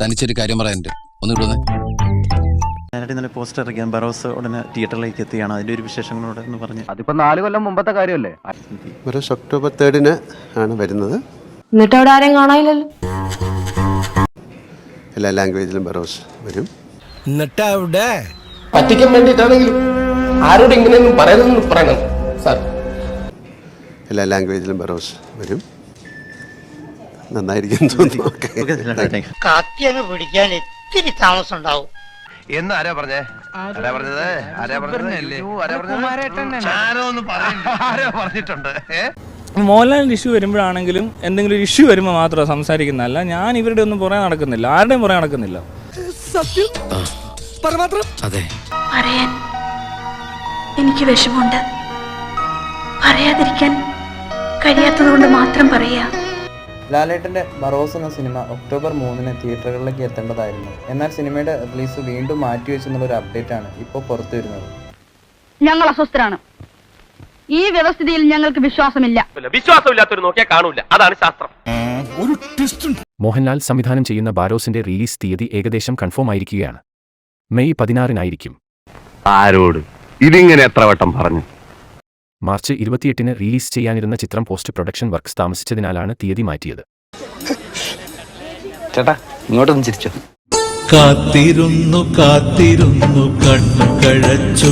തനിച്ചൊരു കാര്യം പറയാനുണ്ട്. ഒന്ന്. വിടുന്നേ ഞാനായിട്ട് ഇന്നലെ പോസ്റ്റർ ഇറക്കിയാൽ ബറോസ് ഉടനെ തിയേറ്ററിലേക്ക് എത്തിയാണ്. അതിന്റെ ഒരു വിശേഷങ്ങളോട് എന്ന് പറഞ്ഞ്. അതിപ്പോ നാല് കൊല്ലം മുമ്പത്തെ കാര്യമല്ലേ? ബറോസ് ഒക്ടോബർ തേർഡിന് ആണ് വരുന്നത്. എന്നിട്ട് അവിടെ ആരെയും കാണാനില്ലല്ലോ. എല്ലാ ലാംഗ്വേജിലും ബറോസ് വരും. എന്നിട്ട് അവിടെ പറ്റിക്കാൻ വേണ്ടിയിട്ടാണെങ്കിലും ആരോട് ഇങ്ങനെയൊന്നും പറയുന്നതെന്ന് പറയണം സാർ. എല്ലാ ലാംഗ്വേജിലും ബറോസ് വരും. നന്നായിരിക്കും തോന്നുന്നു. യു പിടിക്കാൻ ഇത്തിരി താമസം ഉണ്ടാവും. എന്ന് ആരാ പറഞ്ഞേ? ആരാ പറഞ്ഞത്? ആരാ പറഞ്ഞതല്ലേ അയ്യോ, ആരാ പറഞ്ഞത്? ആരോ ഒന്ന് പറയുന്നു ആരോ പറഞ്ഞിട്ടുണ്ട്. മോഹൻലാലിന്റെ ഇഷ്യൂ വരുമ്പോഴാണെങ്കിലും എന്തെങ്കിലും ഒരു ഇഷ്യൂ വരുമ്പോൾ മാത്രമേ സംസാരിക്കുന്നതല്ല. ഞാൻ ഇവരുടെ ഒന്നും പുറകെ നടക്കുന്നില്ല. ആരുടെയും പുറകെ നടക്കുന്നില്ല. അതെ. പറയാൻ എനിക്ക് വിഷമമുണ്ട്. പറയാതിരിക്കാൻ കഴിയാത്തതുകൊണ്ട് മാത്രം പറയാ. ലാലേട്ടന്റെ ബറോസ് എന്ന സിനിമ ഒക്ടോബർ മൂന്നിന് തിയേറ്ററുകളിലേക്ക് എത്തേണ്ടതായിരുന്നു. എന്നാൽ സിനിമയുടെ റിലീസ് വീണ്ടും മാറ്റിവെച്ചെന്നുള്ള ഒരു അപ്ഡേറ്റ് ആണ് ഇപ്പോൾ പുറത്തു വരുന്നത്. ഞങ്ങൾ അസ്വസ്ഥരാണ്. ഈ വ്യവസ്ഥിതിയിൽ ഞങ്ങൾക്ക് വിശ്വാസമില്ല. വിശ്വാസമില്ലാത്തൊരു നോക്കിയാൽ കാണൂല. അതാണ് ശാസ്ത്രം. ഒരു ട്വിസ്റ്റ് ഉണ്ട്. മോഹൻലാൽ സംവിധാനം ചെയ്യുന്ന ബാരോസിന്റെ റിലീസ് തീയതി ഏകദേശം കൺഫേം ആയിരിക്കുകയാണ്. മെയ് പതിനാറിനായിരിക്കും. ആരോട്? ഇതിങ്ങനെ എത്ര വട്ടം പറഞ്ഞു? മാർച്ച് ഇരുപത്തിയെട്ടിന് റിലീസ് ചെയ്യാനിരുന്ന ചിത്രം പോസ്റ്റ് പ്രൊഡക്ഷൻ വർക്ക്സ് താമസിച്ചതിനാലാണ് തീയതി മാറ്റിയത്. ചേട്ടാ ഇങ്ങോട്ടൊന്ന് ചിരിച്ചോ. കാത്തിരുന്നു കാത്തിരുന്നു കണ്ണു കഴച്ചു.